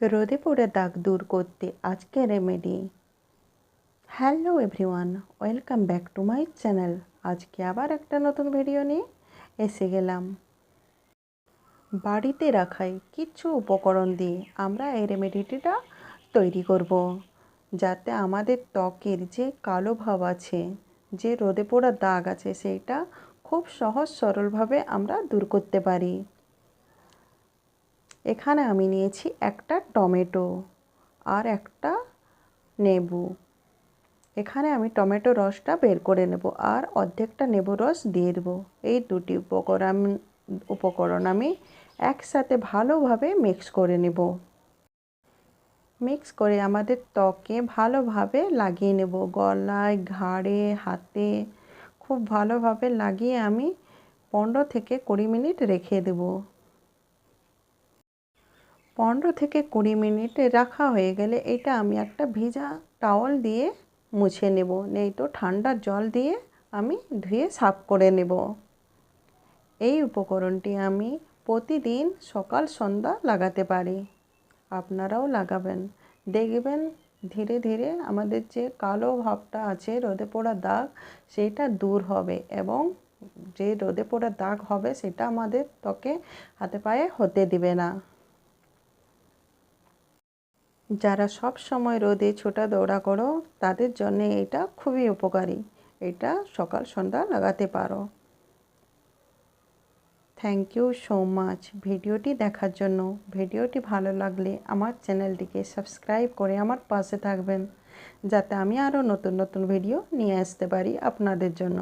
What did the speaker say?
রোদে পড়ে দাগ দূর করতে আজকে remedy hello everyone welcome back to my channel আজকে আবার একটা নতুন ভিডিও নিয়ে এসে গেলাম। বাড়িতে রাখাই কিছু উপকরণ দিয়ে আমরা এই রেমেডিটিটা তৈরি করব, যাতে আমাদের ত্বকের যে কালো ভাব আছে, যে রোদে পোড়া দাগ আছে সেইটা খুব সহজ সরলভাবে আমরা দূর করতে পারি। এখানে আমি নিয়েছি একটা টমেটো আর একটা নেবু। এখানে আমি টমেটো রসটা বের করে নেব আর অর্ধেকটা নেবু রস দিয়ে দেবো। এই দুটি উপকরণ উপকরণ আমি একসাথে ভালোভাবে মিক্স করে নেব। মিক্স করে আমাদের ত্বকে ভালোভাবে লাগিয়ে নেব। গলায়, ঘাড়ে, হাতে খুব ভালোভাবে লাগিয়ে আমি পনেরো থেকে কুড়ি মিনিট রেখে দেবো। পনেরো থেকে কুড়ি মিনিট রাখা হয়ে গেলে এটা আমি একটা ভিজা টাওয়াল দিয়ে মুছে নেব। নেই তো ঠান্ডা জল দিয়ে আমি ধুয়ে সাফ করে নেব। এই উপকরণটি আমি প্রতিদিন সকাল, সন্ধ্যা লাগাতে পারি। আপনারাও লাগাবেন। দেখবেন ধীরে ধীরে আমাদের যে কালো ভাবটা আছে, রোদে পোড়া দাগ, সেটা দূর হবে এবং যে রোদে পোড়া দাগ হবে, সেটা আমাদের ত্বকে, হাতে পায়ে হতে দিবে না। যারা সব সময় রোদে ছোটা দৌড়া করো, তাদের জন্য এটা খুবই উপকারী। এটা সকাল, সন্ধ্যা লাগাতে পারো। থ্যাংক ইউ সো মাচ ভিডিওটি দেখার জন্য, ভিডিওটি ভালো লাগলে আমার চ্যানেলটিকে সাবস্ক্রাইব করে আমার পাশে থাকবেন, যাতে আমি আরও নতুন নতুন ভিডিও নিয়ে আসতে পারি আপনাদের জন্য।